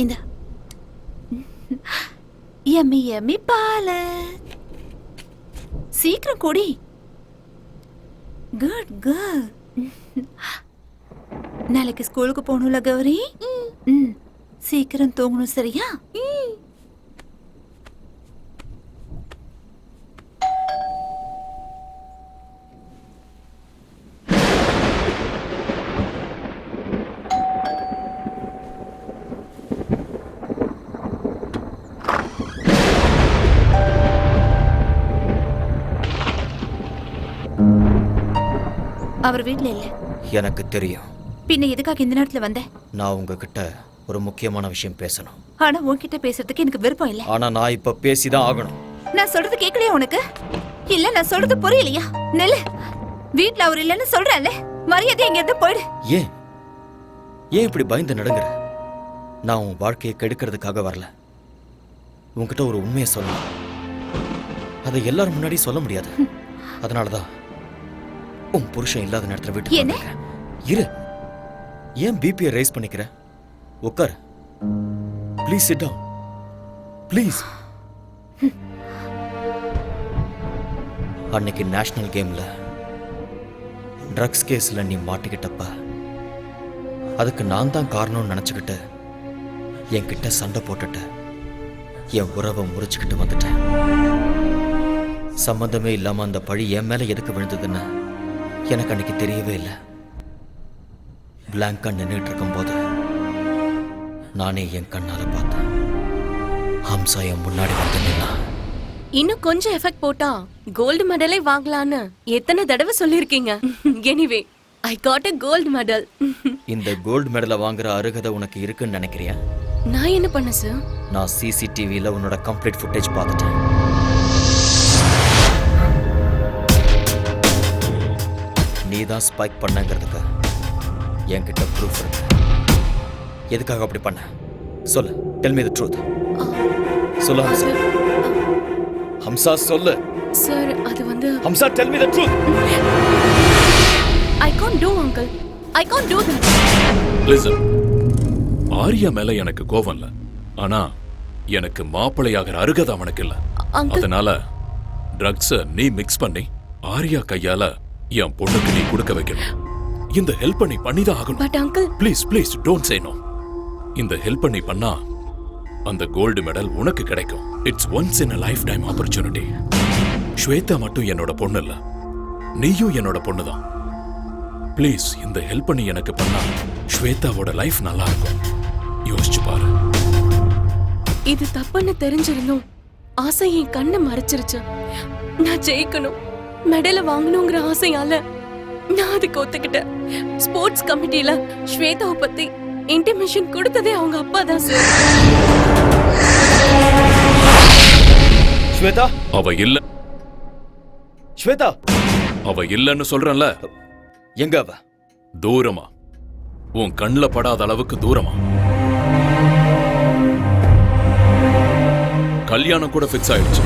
இந்த. Emmy Emmy பால சீக்கிரம் குடி. குட் குட் நாளைக்கு ஸ்கூலுக்கு போகணும்ல கௌரி? ம். சீக்கிரம் தூங்கணும் சரியா? அவர் வீட்ல இல்ல. எனக்கு தெரியும். பின்ன எதுக்காக இந்த நேரத்துல வந்த? நான் உங்ககிட்ட ஒரு முக்கியமான விஷயம் பேசணும். ஆனா உன்கிட்ட பேசுறதுக்கு எனக்கு விருப்பம் இல்ல. ஆனா நான் இப்ப பேசிதான் ஆகணும். நான் சொல்றது கேட்கலையா உனக்கு? இல்ல நான் சொல்றது புரியலையா? நெல்லு. வீட்ல அவர் இல்லைன்னு சொல்றேன்ல. மரியாதை எங்க இருந்து போயிடு. ஏன்? ஏன் இப்படி பயந்து நடுங்குற நான் உன் வாழ்க்கையை கெடுக்கிறதுக்காக வரல. உன்கிட்ட ஒரு உண்மையை சொல்லணும். அதை எல்லாரும் முன்னாடி சொல்ல முடியாது. அதனாலதான் உன் புருஷன் இல்லாத நேரத்துல வீட்டுக்கு என்ன? இரு. ஏன் பிபியை ரைஸ் பண்ணிக்கிற? உட்கார் ப்ளீஸ் சிட் டவுன் ப்ளீஸ் அன்னைக்கு நேஷனல் கேம்ல ட்ரக்ஸ் கேஸ்ல நீ மாட்டிக்கிட்டப்ப அதுக்கு நான் தான் காரணம்னு நினச்சிக்கிட்டு என்கிட்ட சண்டை போட்டுட்டு என் உறவை முறிச்சுக்கிட்டு வந்துட்டேன். சம்மந்தமே இல்லாம அந்த பழி என் மேல எதுக்கு விழுந்ததுன்னு எனக்கு அன்னைக்கு தெரியவே இல்லை. பிளாங்கா நின்றுட்டு இருக்கும்போது நானே என் கண்ணால பார்த்தேன். ஹம்சா என் முன்னாடி வந்து நின்னா. இன்னும் கொஞ்சம் எஃபெக்ட் போட்டா கோல்டு மெடலே வாங்கலான்னு எத்தனை தடவை சொல்லிருக்கீங்க anyway I got a gold medal இந்த கோல்டு மெடலை வாங்குற அருகதை உனக்கு இருக்குன்னு நினைக்கிறியா? நான் என்ன பண்ண சார் நான் சிசிடிவியில் உன்னோட கம்ப்ளீட் ஃபுட்டேஜ் பார்த்துட்டேன். நீ தான் ஸ்பைக் பண்ணங்கிறதுக்கு என்கிட்ட ப்ரூஃப் இருக்கு. எதுக்காக அப்படி பண்ண? சொல்லு. டெல் மீ த ட்ரூத் சொல்லு ஹம்சா ஹம்சா சொல்லு. சார் அது வந்து Hamsa tell me the truth I can't do uncle I can't do that listen Arya மேல எனக்கு கோவம் இல்ல. ஆனா எனக்கு மாப்பிள்ளையாகிற அருகதை அவனுக்கு இல்ல. அதனால ட்ரக்ஸ நீ மிக்ஸ் பண்ணி ஆரியா கையால என் பொண்ணுக்கு நீ கொடுக்க வைக்கணும். இந்த ஹெல்ப் பண்ணி பண்ணிதான் ஆகணும். But uncle please please don't say no இந்த ஹெல்ப் பண்ணி பண்ணா அந்த கோல்டு மெடல் உனக்கு கிடைக்கும். It's once in a lifetime opportunity Shweta மட்டும் என்னோட பொண்ணு இல்ல நீயும் என்னோட பொண்ணு தான் ப்ளீஸ் இந்த ஹெல்ப் பண்ணி எனக்கு பண்ணா ஸ்வேதாவோட லைஃப் நல்லா இருக்கும். யோசிச்சு பாரு. இது தப்புன்னு தெரிஞ்சிருந்தும் ஆசை என் கண்ணை மறைச்சிருச்சு. நான் ஜெயிக்கணும். மெடலை வாங்கணுங்கிற ஆசையால நான் அதுக்கு ஒத்துக்கிட்டேன். ஸ்போர்ட்ஸ் கமிட்டில ஸ்வேதாவை பத்தி இன்டிமேஷன் கொடுத்ததே அவங்க அப்பா தான் சார் ஸ்வேதா? அவ இல்ல. ஸ்வேதா? அவ இல்லன்னு சொல்றேன்ல. எங்க அவ? தூரமா. உன் கண்ணுல படாத அளவுக்கு தூரமா. கல்யாணம் கூட ஃபிக்ஸ் ஆயிடுச்சு.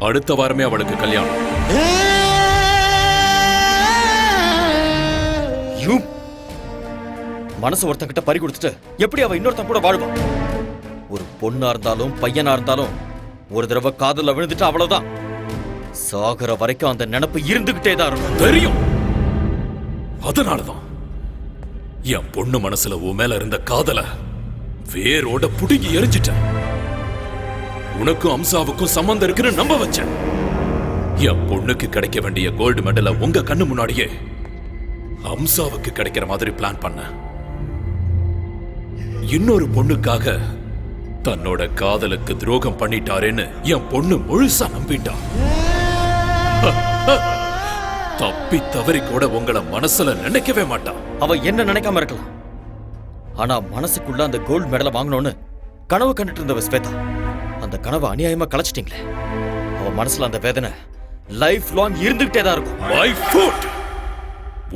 அடுத்த வாரமே அவளுக்கு கல்யாணம். மனசு ஒருத்தங்கிட்ட பறி கொடுத்துட்டு எப்படி அவ இன்னொருத்தன் கூட வாழ்வா? ஒரு பொண்ணா இருந்தாலும் பையனா இருந்தாலும் ஒரு தடவை காதல்ல விழுந்துட்டு அவ்வளவுதான். சாகுற வரைக்கும் அந்த நினைப்பு இருந்துகிட்டே தான் இருக்கும். தெரியும். அதனாலதான். என் பொண்ணு மனசுல உன் மேல இருந்த காதல வேரோட புடுங்கி எரிஞ்சிட்டேன். உனக்கும் அம்சாவுக்கும் சம்பந்தம் இருக்குன்னு நம்ப வச்சேன். என் பொண்ணுக்கு கிடைக்க வேண்டிய கோல்டு மெடலை உங்க கண்ணு முன்னாடியே அம்சாவுக்கு கிடைக்கிற மாதிரி பிளான் பண்ண. இன்னொரு பொண்ணுக்காக தன்னோட காதலுக்கு துரோகம் பண்ணிட்டாரேன்னு என் பொண்ணு முழுசா நம்பிட்டான் தப்பி தவறி கூட உங்களை மனசுல நினைக்கவே மாட்டான் அவ என்ன நினைக்காம இருக்கலாம். ஆனா மனசுக்குள்ள அந்த கோல்டு மெடலை வாங்கணும்னு கனவு கண்டுட்டு இருந்தவ ஸ்வேதா. அந்த கனவை அநியாயமா கலைச்சிட்டீங்களே. அவ மனசுல அந்த வேதனை லைஃப் லாங் இருந்துகிட்டே தான் இருக்கும். மை ஃபுட்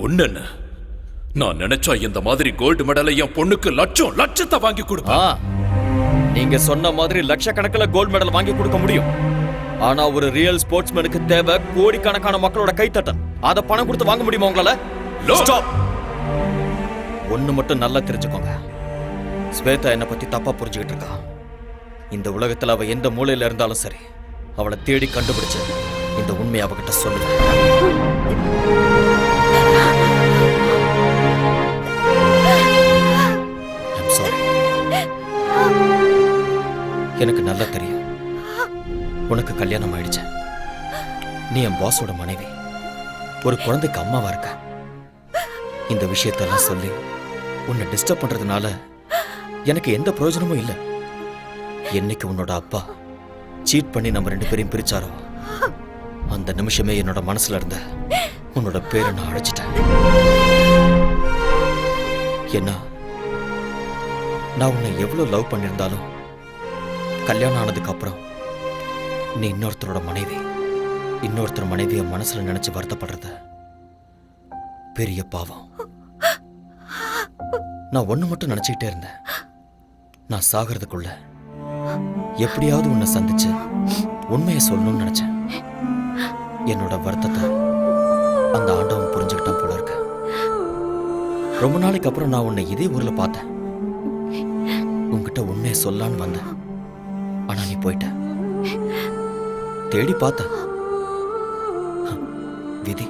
ஒண்ணு நான் நினைச்சா இந்த மாதிரி கோல்டு மெடலை என் பொண்ணுக்கு லட்சம் லட்சத்தை வாங்கி கொடுப்பேன். நீங்க சொன்ன மாதிரி லட்சக்கணக்கில் கோல்டு மெடல் வாங்கி கொடுக்க முடியும். ஆனா ஒரு ரியல் ஸ்போர்ட்ஸ்மேனுக்கு தேவை கோடிக்கணக்கான மக்களோட கைத்தட்டல் அத பணம் கொடுத்து வாங்க முடியுமா உங்களால. ஒண்ணு மட்டும் நல்லா தெரிஞ்சுக்கோங்க. ஸ்வேதா என்னை பத்தி தப்பா புரிஞ்சுக்கிட்டு இருக்கா. இந்த உலகத்துல அவள் எந்த மூலையில இருந்தாலும் சரி அவளை தேடி கண்டுபிடிச்சு இந்த உண்மையை அவகிட்ட சொல்லுவேன் எனக்கு நல்லா தெரியும். உனக்கு கல்யாணம் ஆயிடுச்சு. நீ என் பாஸோட மனைவி. ஒரு குழந்தைக்கு அம்மாவா இருக்க. இந்த விஷயத்தெல்லாம் சொல்லி உன்னை டிஸ்டர்ப் பண்றதுனால எனக்கு எந்த பிரயோஜனமும் இல்லை. என்னைக்கு உன்னோட அப்பா சீட் பண்ணி நம்ம ரெண்டு பேரையும் பிரிச்சாரோ? அந்த நிமிஷமே என்னோட மனசுல இருந்த உன்னோட பேரை நான் அழைச்சிட்டேன். என்ன நான் உன்னை எவ்வளவு லவ் பண்ணியிருந்தாலும் கல்யாணம் ஆனதுக்கு அப்புறம் நீ இன்னொருத்தரோட மனைவி இன்னொருத்தர் மனைவியை மனசுல நினைச்சு வருத்தப்படுறத பெரிய பாவம். நான் ஒண்ணு மட்டும் நினச்சிக்கிட்டே இருந்தேன். நான் சாகிறதுக்குள்ள எப்படியாவது உன்னை சந்திச்சு உண்மையை சொல்லணும்னு நினைச்சேன். என்னோட வருத்தத்தை அந்த ஆண்டவன் புரிஞ்சுக்கிட்டான் போல இருக்கு. ரொம்ப நாளைக்கு அப்புறம் நான் உன்னை இதே ஊர்ல பார்த்தேன். உன்கிட்ட உண்மையை சொல்லான்னு வந்தேன். ஆனா நீ போயிட்ட. தேடி பார்த்த. விதி.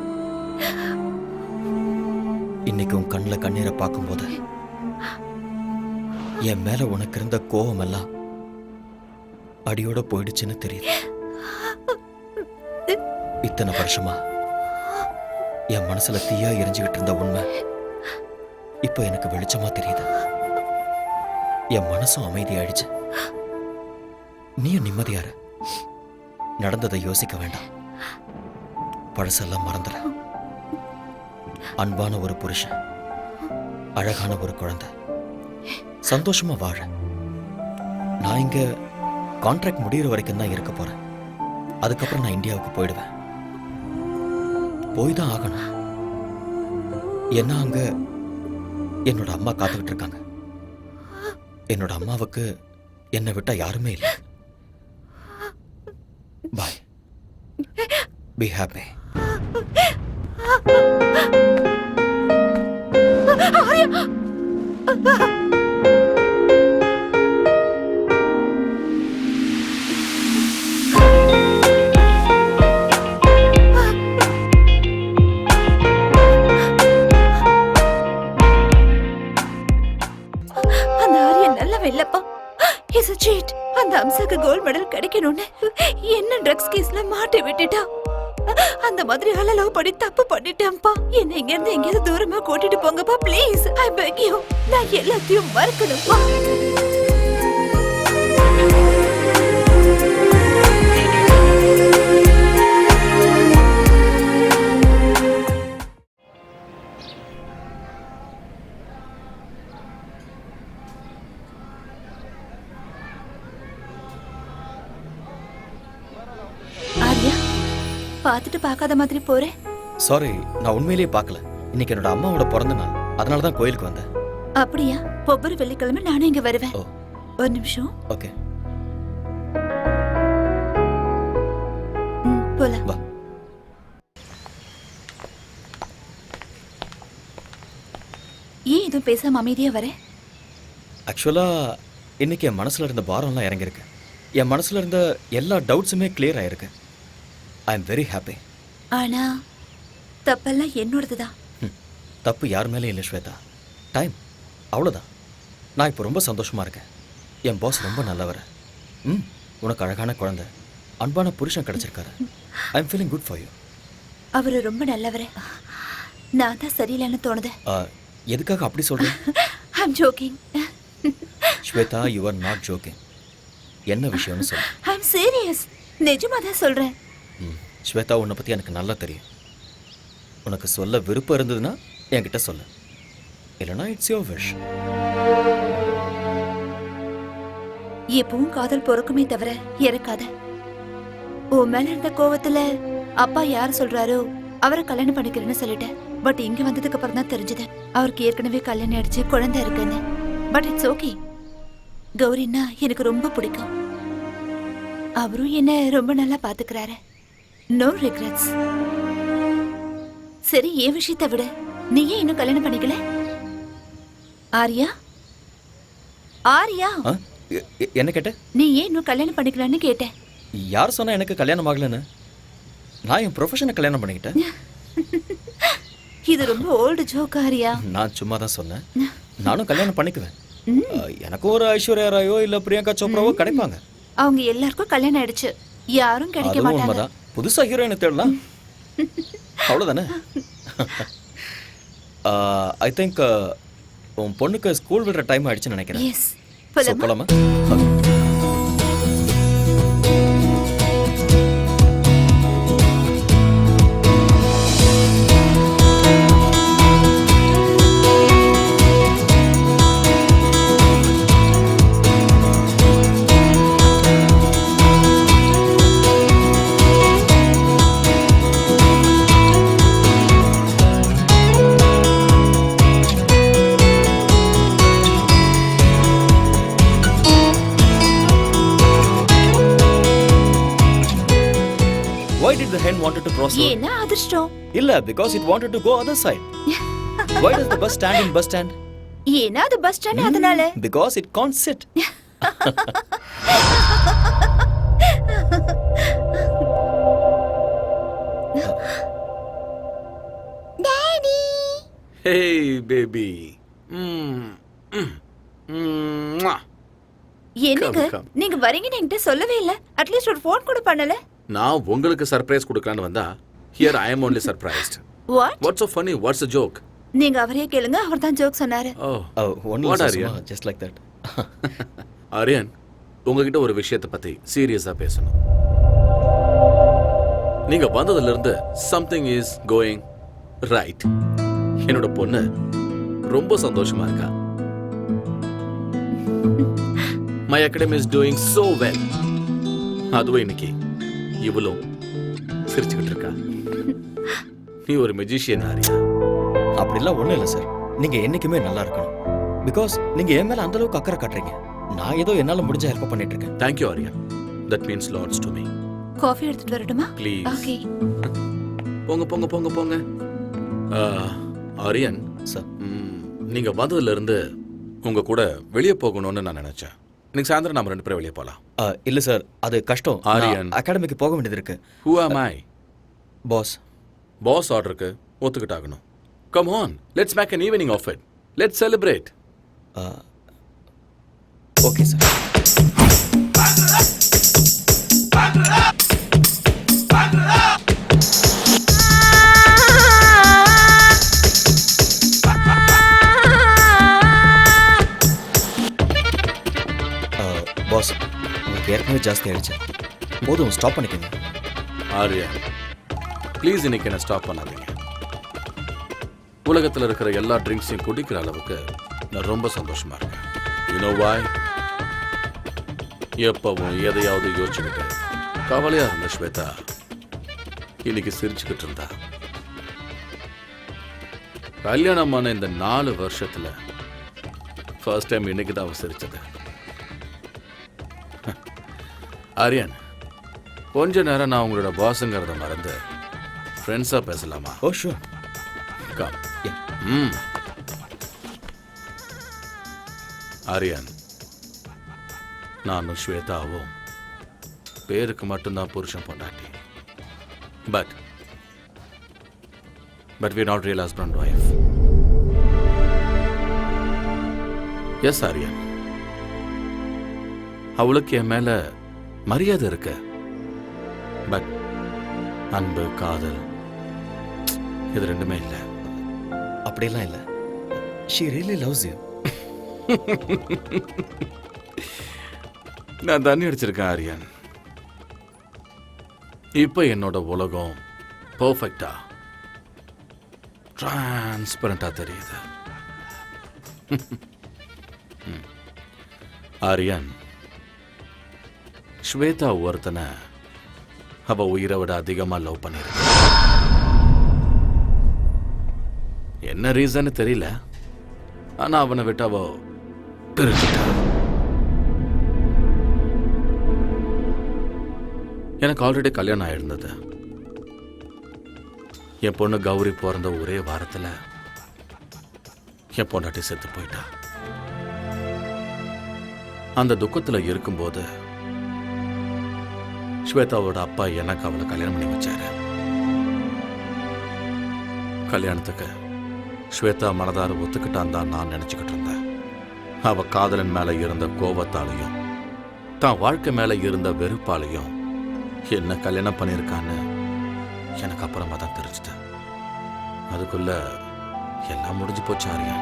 இன்னைக்கு உன் கண்ணில் கண்ணீரை பார்க்கும்போது என் மேல உனக்கு இருந்த கோபம் எல்லாம் அடியோட போயிடுச்சுன்னு தெரியுது. இத்தனை வருஷமா என் மனசுல தீயா எரிஞ்சுக்கிட்டு இருந்த உண்மை இப்போ எனக்கு வெளிச்சமா தெரியுது. என் மனசும் அமைதியாயிடுச்சு. நீயும் நிம்மதியாரு நடந்ததை யோசிக்க வேண்டாம். பழசெல்லாம் மறந்துட அன்பான ஒரு புருஷன் அழகான ஒரு குழந்தை. சந்தோஷமா வாழ. நான் இங்க கான்ட்ராக்ட் முடியிற வரைக்கும் தான் இருக்க போகிறேன் அதுக்கப்புறம் நான் இந்தியாவுக்கு போயிடுவேன். போய் தான் ஆகணும். என்ன அங்கே என்னோட அம்மா காத்துக்கிட்டு இருக்காங்க. என்னோட அம்மாவுக்கு என்னை விட்டால் யாருமே இல்லை. பாய் பி ஹாப்பி அந்த மெடல் என்ன ட்ரக்ஸ் கேஸ்ல மாட்டி விட்டுட்டா? அந்த மாதிரி ஆள பண்ணி தப்பு பண்ணிட்டேன்ப்பா. என்ன இங்க இருந்து எங்கேயாவது தூரமா கூட்டிட்டு போங்கப்பா ப்ளீஸ் ஐ பெக் யூ நான் எல்லாத்தையும் மறக்கணும்ப்பா. பார்த்துட்டு பார்க்காத மாதிரி போறேன். சாரி நான் உண்மையிலேயே பார்க்கல. இன்னைக்கு என்னோட அம்மாவோட பிறந்த நாள். அதனால தான் கோயிலுக்கு வந்தேன். அப்படியா? ஒவ்வொரு வெள்ளிக்கிழமை நானும் இங்க வருவேன். ஓ. ஒரு நிமிஷம். ஓகே. ம், போலாம். வா. ஏன் எதுவும் பேசாம அமைதியா வரேன் ஆக்சுவலாக இன்னைக்கு என் மனசில் இருந்த பாரம்லாம் இறங்கியிருக்கு. என் மனசில் இருந்த எல்லா டவுட்ஸுமே clear ஆயிருக்கு. ஐ எம் வெரி ஹாப்பி ஆனா தப்பெல்லாம் என்னோடதுதான் தப்பு யார் மேலேயும் இல்லை ஸ்வேதா. டைம் அவ்வளோதான் நான் இப்போ ரொம்ப சந்தோஷமாக இருக்கேன். என் பாஸ் ரொம்ப நல்லவர். ம் உனக்கு அழகான குழந்தை. அன்பான புருஷன் கிடச்சிருக்காரு. I am feeling good for you அவரு ரொம்ப நல்லவரே. நான் தான் சரியில்லைன்னு தோணுது. எதுக்காக அப்படி சொல்கிறேன் I'm joking Shweta you are not joking என்ன விஷயம்னு சொல்லு. ஐம் சீரியஸ் நிஜமா தான் சொல்றேன். ம் ஸ்வேதா உன்னை பற்றி எனக்கு நல்லா தெரியும். உனக்கு சொல்ல விருப்பம் இருந்ததுன்னா என்கிட்ட சொல்லு. இல்லைனா இட்ஸ் யோர் விஷ் எப்பவும் காதல் பொறுக்குமே தவிர இறக்காத. உன் மேல இருந்த கோவத்துல அப்பா யார் சொல்றாரோ அவரை கல்யாணம் பண்ணிக்கிறேன்னு சொல்லிட்டேன் பட் இங்க வந்ததுக்கு அப்புறம் தான் தெரிஞ்சது. அவருக்கு ஏற்கனவே கல்யாணம் ஆயிடுச்சு குழந்தை இருக்குன்னு. பட் இட்ஸ் ஓகே கௌரின்னா எனக்கு ரொம்ப பிடிக்கும். அவரும் என்ன ரொம்ப நல்லா பாத்துக்கிறாரு. நோ ரிக்ரெட்ஸ் சரி என் விஷயத்தை விட. நீ ஏன் இன்னும் கல்யாணம் பண்ணிக்கல? ஆரியா? ஆரியா? ஆ? எ- எ- என்ன கேட்ட? நீ ஏன் இன்னும் கல்யாணம் பண்ணிக்கலான்னு கேட்டேன் யார் சொன்னா எனக்கு கல்யாணம் ஆகலைன்னு? நான் என் ப்ரொஃபஷனை கல்யாணம் பண்ணிக்கிட்டேன். இது ரொம்ப ஓல்டு ஜோக் ஆரியா. நான் சும்மா தான் சொன்னேன் நானும் கல்யாணம் பண்ணிக்குவேன். எனக்கும் ஒரு ஐஸ்வர்யா ராயோ இல்ல பிரியங்கா சோப்ராவோ கிடைப்பாங்க. அவங்க எல்லாருக்கும் கல்யாணம் ஆயிடுச்சு. யாரும் கிடைக்க அதுவும் மாட்டாங்க. உண்மைதான். புதுசா ஹீரோயினை தேடலாம். அவ்வளோதானே ஐ திங்க் உன் பொண்ணுக்கு ஸ்கூல் விடுற டைம் ஆயிடுச்சுன்னு நினைக்கிறேன். போலாமா? Because it wanted to go other side. Why does the bus stand in bus stand? ஏன்னா அது பஸ் ஸ்டாண்ட் அதனால Because it can't sit. Hey, baby. Mm. Mm. Mwah. என்னங்க come. நீங்க வரீங்கன்னு என்கிட்ட சொல்லவே இல்ல அட்லீஸ்ட் ஒரு ஃபோன் கூட பண்ணல நான் உங்களுக்கு சர்ப்ரைஸ் கொடுக்கலான்னு வந்தா here I am only surprised. What what's so funny? What's a joke? நீங்க அவரே கேளுங்க அவர் தான் ஜோக் சொன்னாரு. ஓ are you? சும்மா, just like that. ஆரியன் உங்ககிட்ட ஒரு விஷயத்தை பத்தி சீரியஸா பேசணும். நீங்க வந்ததுல இருந்து சம்திங் இஸ் கோயிங் ரைட் என்னோட பொண்ணு ரொம்ப சந்தோஷமா இருக்கா. My academy is doing so well அதுவும் இன்னைக்கு இவளும் சிரிச்சுக்கிட்டு இருக்கா? நீ ஒரு மெஜிஷியன் ஆரியா அப்படிலாம் ஒண்ணும் இல்ல சார். நீங்க என்னைக்குமே நல்லா இருக்கணும். பிகாஸ் நீங்க என் மேல அந்த அளவுக்கு அக்கறை காட்டுறீங்க. நான் ஏதோ என்னால முடிஞ்ச ஹெல்ப் பண்ணிட்டு இருக்கேன். Thank you Arya. That means lots to me coffee எடுத்துட்டு வரட்டுமா? ப்ளீஸ் ஓகே போங்க போங்க போங்க போங்க. ஆ, ஆரியன். சார் ம், நீங்க வந்ததுல இருந்து உங்க கூட வெளியே போகணும்னு நான் நினைச்சேன். இன்னைக்கு சாயந்தரம் நம்ம ரெண்டு பேரும் வெளியே போலாம். இல்ல சார். அது கஷ்டம். ஆரியன். அகாடமிக்கு போக வேண்டியது இருக்கு. ஹூ ஆம் ஐ பாஸ் பாஸ் ஆர்டருக்கு ஒத்துக்கிட்டாகணும். Come on let's make an evening of it let's celebrate okay sir boss உங்களுக்கு ஏற்கனவே ஜாஸ்தி ஆயிடுச்சு. போதும் ஸ்டாப் பண்ணிக்கோங்க. ஆரியன் ப்ளீஸ் இன்னைக்கு என்ன ஸ்டாப் பண்ணாதீங்க. உலகத்தில் இருக்கிற எல்லா ட்ரிங்க்ஸையும் குடிக்கிற அளவுக்கு நான் ரொம்ப சந்தோஷமா இருக்கேன். யூனோ வாய் எப்பவும் எதையாவது யோசிச்சுக்கிட்டு கவலையா இருந்த ஸ்வேதா இன்னைக்கு சிரிச்சுக்கிட்டு இருந்தா. கல்யாணமான இந்த நாலு வருஷத்துல ஃபர்ஸ்ட் டைம் இன்னைக்கு தான் அவ சிரிச்சது. ஆரியன் கொஞ்ச நேரம் நான் உங்களோட பாஸுங்கிறத மறந்து ஃப்ரெண்ட்ஸாக பேசலாமா? Oh sure come. ம். ஆரியன் நானும் ஸ்வேதாவும் பேருக்கு மட்டும்தான் புருஷன் பொண்டாட்டி. But but we not real husband wife yes Aryan அவளுக்கு என் மேல மரியாதை இருக்கு. பட் அன்பு காதல் இது ரெண்டுமே இல்லை. அப்படியெல்லாம் இல்லை. ஷீ ரியலி லவ்ஸ் யூ நான் தண்ணி அடிச்சிருக்கேன் ஆரியன். இப்போ என்னோட உலகம் பர்ஃபெக்டா டிரான்ஸ்பரண்டா தெரியுது. ஆரியன் ஸ்வேதா ஒருத்தனை அவ உயிரை விட அதிகமா லவ் பண்ணிருக்கு என்ன ரீசன்னு தெரியல. ஆனா அவனை விட்டாவோ பிரிச்சுட்டா எனக்கு ஆல்ரெடி கல்யாணம் ஆயிருந்தது. என் பொண்ணு கௌரி பிறந்த ஒரே வாரத்தில் என் பொண்டாட்டி செத்து போயிட்டா. அந்த துக்கத்தில் இருக்கும்போது ஸ்வேதாவோட அப்பா எனக்கு அவளை கல்யாணம் பண்ணி வச்சாரு. கல்யாணத்துக்கு ஸ்வேதா மனதார ஒத்துக்கிட்டான் தான் நான் நினச்சிக்கிட்டு இருந்தேன். அவள் காதலன் மேலே இருந்த கோபத்தாலையும் தான் வாழ்க்கை மேலே இருந்த வெறுப்பாலையும் என்ன கல்யாணம் பண்ணியிருக்கான்னு எனக்கு அப்புறமா தான் தெரிஞ்சுது. அதுக்குள்ள எல்லாம் முடிஞ்சு போச்சு ஆரியா.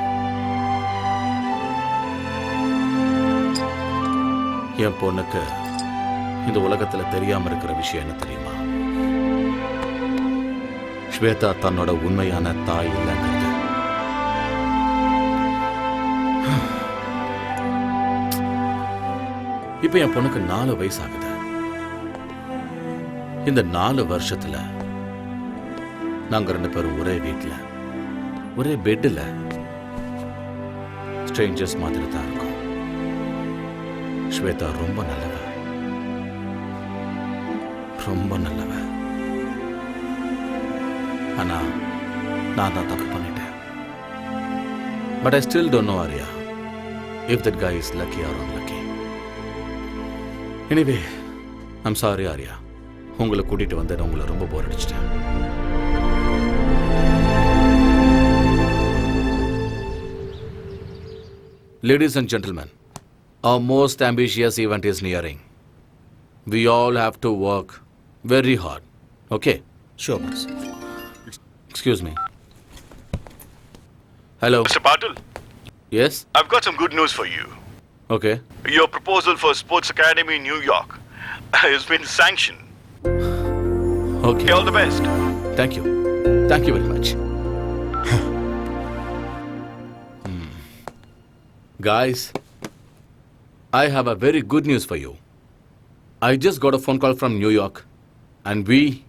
என் பொண்ணுக்கு இந்த உலகத்தில் தெரியாமல் இருக்கிற விஷயம் என்ன தெரியுமா? ஸ்வேதா தன்னோட உண்மையான தாய் இல்லைன்னு இப்போ என் பொண்ணுக்கு நாலு வயசு ஆகுது இந்த நாலு வருஷத்துல நாங்க ரெண்டு பேரும் ஒரே வீட்ல ஒரே பெட்ல ஸ்ட்ரேஞ்சர்ஸ் மாதிரி தான் இருக்கும். ஸ்வேதா ரொம்ப நல்லவ. ரொம்ப நல்லவ. ஆனா நான் தான் தப்பு பண்ணிட்டேன். But I still don't know Arya if that guy is lucky or anyway I'm sorry Arya உங்களை கூட்டிட்டு வந்து நான் உங்களை ரொம்ப போர் அடிச்சிட்டேன் Ladies and gentlemen, our most ambitious event is nearing. We all have to work very hard. Okay? Sure boss Excuse me. Hello. Mr. Patil, Yes? I've got some good news for you. Okay. Your proposal for Sports Academy in New York has been sanctioned. Okay. All the best. Thank you. Thank you very much. Hmm. Guys, I have a very good news for you. I just got a phone call from New York, and we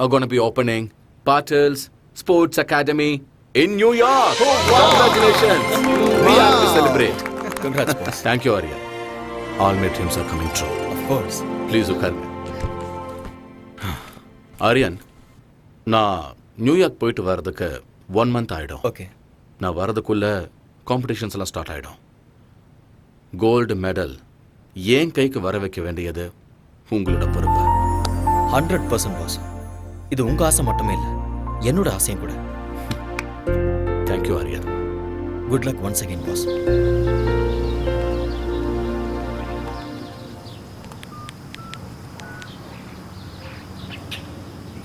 are going to be opening Patil's Sports Academy in New York. Congratulations! We have to celebrate. Congrats boss Thank you, Arya. All my dreams are coming true. Of course please உட்காருங்க ஆரியன் நான் New York போயிட்டு வர்றதுக்கு one month ஆயிடும். Okay நான் வர்றதுக்குள்ள competitions எல்லாம் start ஆயிடும். Gold medal ஏன் கைக்கு வர வைக்க வேண்டியது? உங்களோட பொறுப்பு. ஹண்ட்ரட் பர்சன்ட் பாஸ் இது உங்க ஆசை மட்டுமே இல்லை என்னோட ஆசையும் கூட. Thank you Aryan good luck once again boss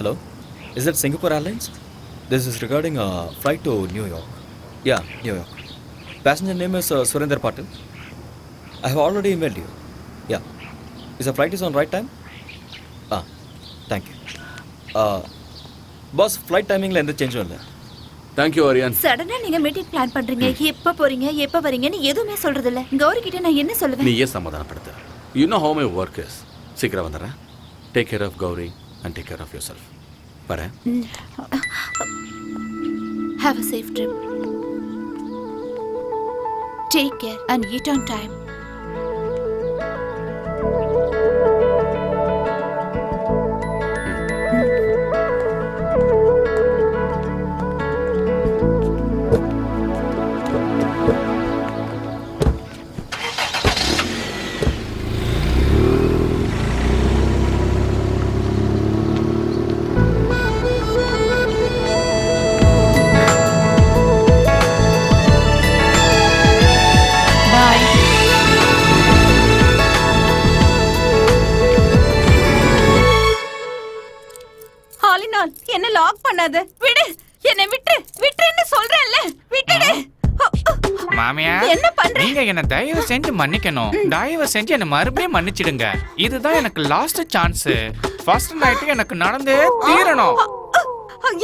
Hello, is that Singapore Airlines? This is regarding a flight to New York. Yeah, New York. Passenger name is uh, Surinder Patil. I have already emailed you. Yeah. Is the flight is on right time? Ah, thank you. Uh, boss, flight timingல எந்த சேஞ்சும் இல்லை thank you Aryan சடனா நீங்க meeting plan பண்றீங்க எப்ப போறீங்க எப்ப வரீங்கன்னு எதுவுமே சொல்றது இல்ல கௌரி கிட்ட நான் என்ன சொல்லுவேன் நீயே சமாதானப்படுத்து you know how my work is சீக்கிரம் வந்துடுறேன் take care of Gauri and take care of yourself வரேன். Have a safe trip take care and eat on time என்ன லாக் பண்ணாத? விடு. என்னை விட்டு விட்டுன்னு சொல்றேன்ல. விட்டுடு. மாமியார் என்ன பண்ற? நீங்க என்ன தயவு செஞ்சு மன்னிக்கணும். தயவு செஞ்சு என்ன மறுபடியும் மன்னிச்சிடுங்க. இதுதான் எனக்கு லாஸ்ட் சான்ஸ் ஃபர்ஸ்ட் நைட்டு எனக்கு நடந்தே தீரணும்.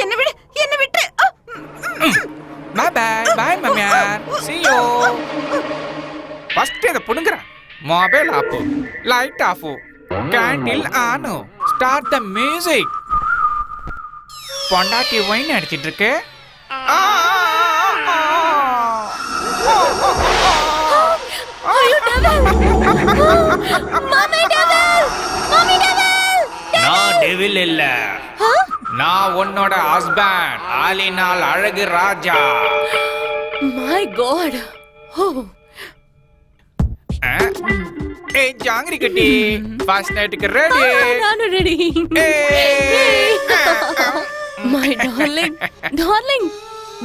என்ன விடு என்ன விட்டு. பை பை பை மாமியார். See you. ஃபர்ஸ்ட் இதை புடுங்குறேன் mobile off light off candle ஆனு. Start the music பொண்டாட்டி ஒயின் அடிச்சிட்டு இருக்கு. ஆ, ஆ, ஆ, ஆ. நான் டெவில் இல்ல. நான் உன்னோட ஹஸ்பண்ட் ஆலினால் அழகு ராஜா. மை காட் ஓ. ஏய் ஜாங்கிரி கட்டி ஃபர்ஸ்ட் நைட்டுக்கு ரெடி நானும் ready my darling darling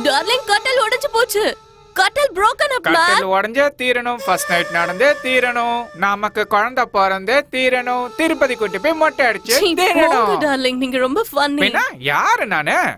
darling கட்டல் உடைஞ்சு போச்சு. கட்டல் broken up man. கட்டில் உடஞ்சே தீரணும். ஃபர்ஸ்ட் நைட் நடந்தே தீரணும். நமக்கு குழந்தை பிறந்தே தீரணும். திருப்பதி கூட்டி போய் மொட்டை அடிச்சு தீரணும். டார்லிங் நீங்க ரொம்ப ஃபன்னி பின்ன யாரு நானு?